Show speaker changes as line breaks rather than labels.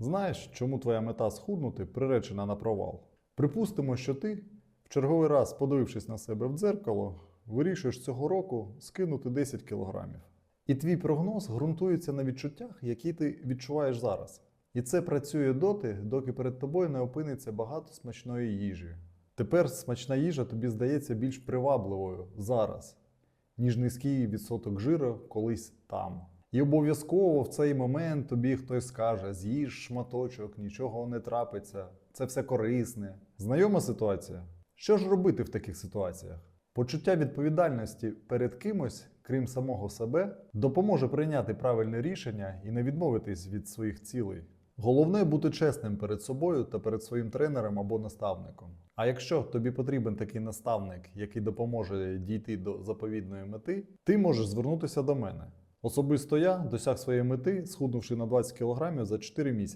Знаєш, чому твоя мета схуднути приречена на провал? Припустимо, що ти, в черговий раз, подивившись на себе в дзеркало, вирішуєш цього року скинути 10 кілограмів. І твій прогноз ґрунтується на відчуттях, які ти відчуваєш зараз. І це працює доти, доки перед тобою не опиниться багато смачної їжі. Тепер смачна їжа тобі здається більш привабливою зараз, ніж низький відсоток жиру колись там. І обов'язково в цей момент тобі хтось скаже: з'їж шматочок, нічого не трапиться, це все корисне. Знайома ситуація? Що ж робити в таких ситуаціях? Почуття відповідальності перед кимось, крім самого себе, допоможе прийняти правильне рішення і не відмовитись від своїх цілей. Головне бути чесним перед собою та перед своїм тренером або наставником. А якщо тобі потрібен такий наставник, який допоможе дійти до заповідної мети, ти можеш звернутися до мене. Особисто я досяг своєї мети, схуднувши на 20 кг за 4 місяці.